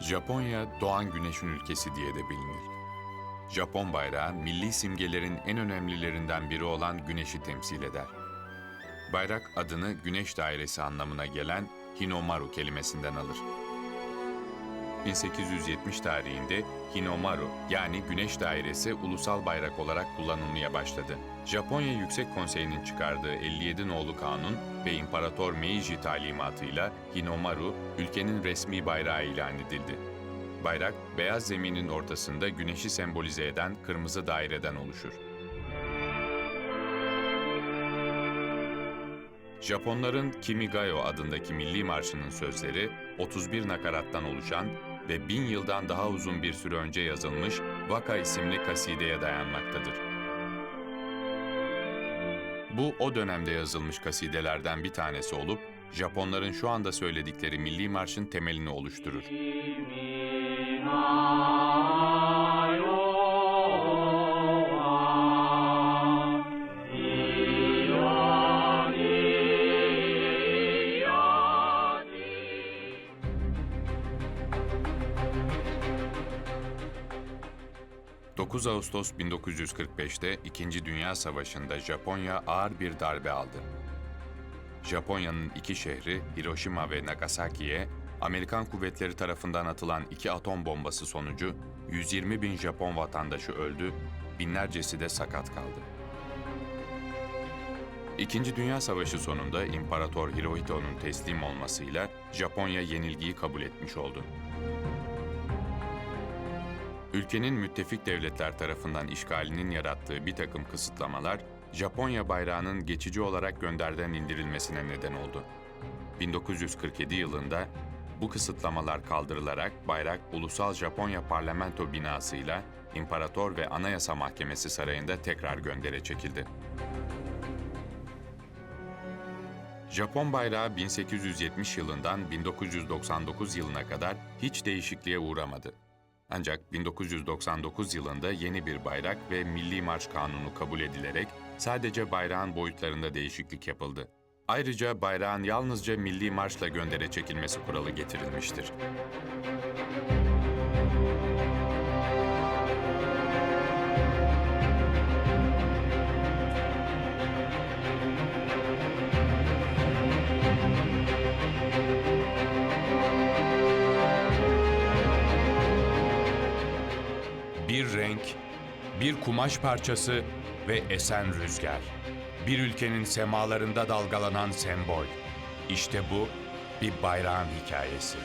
Japonya doğan güneşin ülkesi diye de bilinir. Japon bayrağı milli simgelerin en önemlilerinden biri olan güneşi temsil eder. Bayrak adını güneş dairesi anlamına gelen Hinomaru kelimesinden alır. 1870 tarihinde Hinomaru yani Güneş Dairesi ulusal bayrak olarak kullanılmaya başladı. Japonya Yüksek Konseyi'nin çıkardığı 57 nolu kanun ve İmparator Meiji talimatıyla Hinomaru ülkenin resmi bayrağı ilan edildi. Bayrak, beyaz zeminin ortasında güneşi sembolize eden kırmızı daireden oluşur. Japonların Kimigayo adındaki milli marşının sözleri 31 nakarattan oluşan ve bin yıldan daha uzun bir süre önce yazılmış Vaka isimli kasideye dayanmaktadır. Bu o dönemde yazılmış kasidelerden bir tanesi olup Japonların şu anda söyledikleri milli marşın temelini oluşturur. ...9 Ağustos 1945'te İkinci Dünya Savaşı'nda Japonya ağır bir darbe aldı. Japonya'nın iki şehri Hiroşima ve Nagasaki'ye Amerikan kuvvetleri tarafından atılan iki atom bombası sonucu 120 bin Japon vatandaşı öldü, binlercesi de sakat kaldı. İkinci Dünya Savaşı sonunda İmparator Hirohito'nun teslim olmasıyla Japonya yenilgiyi kabul etmiş oldu. Ülkenin müttefik devletler tarafından işgalinin yarattığı bir takım kısıtlamalar, Japonya bayrağının geçici olarak gönderden indirilmesine neden oldu. 1947 yılında bu kısıtlamalar kaldırılarak bayrak Ulusal Japonya Parlamento binasıyla İmparator ve Anayasa Mahkemesi sarayında tekrar göndere çekildi. Japon bayrağı 1870 yılından 1999 yılına kadar hiç değişikliğe uğramadı. Ancak 1999 yılında yeni bir bayrak ve Milli Marş Kanunu kabul edilerek sadece bayrağın boyutlarında değişiklik yapıldı. Ayrıca bayrağın yalnızca milli marşla göndere çekilmesi kuralı getirilmiştir. Bir kumaş parçası ve esen rüzgar. Bir ülkenin semalarında dalgalanan sembol. İşte bu bir bayrağın hikayesi.